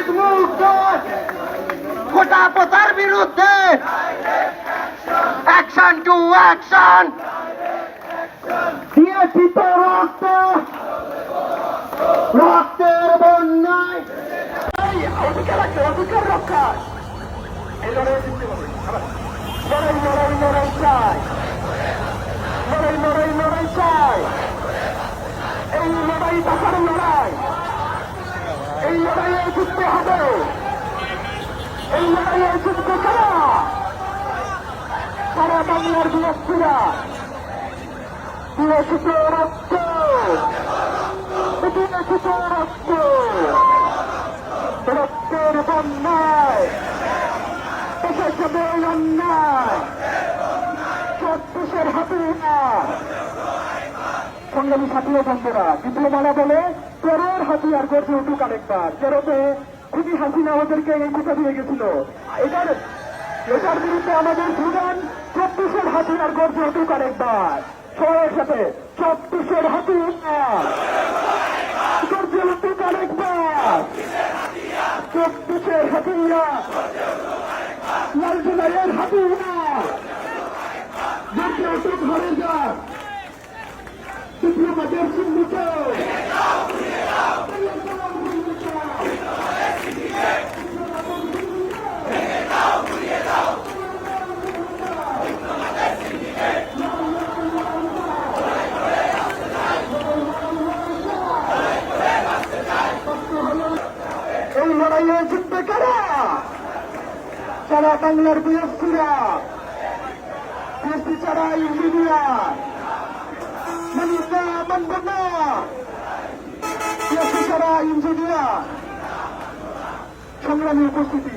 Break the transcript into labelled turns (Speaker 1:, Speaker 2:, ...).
Speaker 1: শহীদ মুক্ত কোটা প্রথার বিরুদ্ধে অ্যাকশন টু অ্যাকশন দিয়েছি তো রক্ত। রক্তের বন্যায়। অধিকার রক্ষা লড়াই লড়াই লড়াই চায় জিততে হবে। এই লড়াইয়ে জিততে কারা সারা বাংলার বিরোধীরা দিয়েছিত রক্ত। দিয়েছিত রক্ত। রক্তের বন্যায় দেশের সাথে এই অন্যায় চব্বিশের হাতুড়া সংগ্রামী সাথী ও বন্ধুরা ডিপ্লোমারা বলে তেরোর হাতিয়ার গর্জে উঠুক আরেকবার। তেরোতে খুবই হাসিনা ওদেরকে এই কথা দিয়ে গেছিল। এটার এটার বিরুদ্ধে আমাদের সুদান চব্বিশের হাতিয়ার গর্জে উঠুক আরেকবার। সবার সাথে চব্বিশের হাতিয়ার গর্জে উঠুক আরেকবার। চব্বিশের হাতিয়ার লাল হাতিয়ার উঠুক ডিপ্লোমাদের সিন্ডিকেট এই লড়াইয়ে জিতবে কারা? সারা বাংলার বীরস্থীরা বীরস্থী ছাড়া ইঞ্জিনিয়ার মানিস না ইঞ্জিনিয়ার সংগ্রামী উপস্থিতি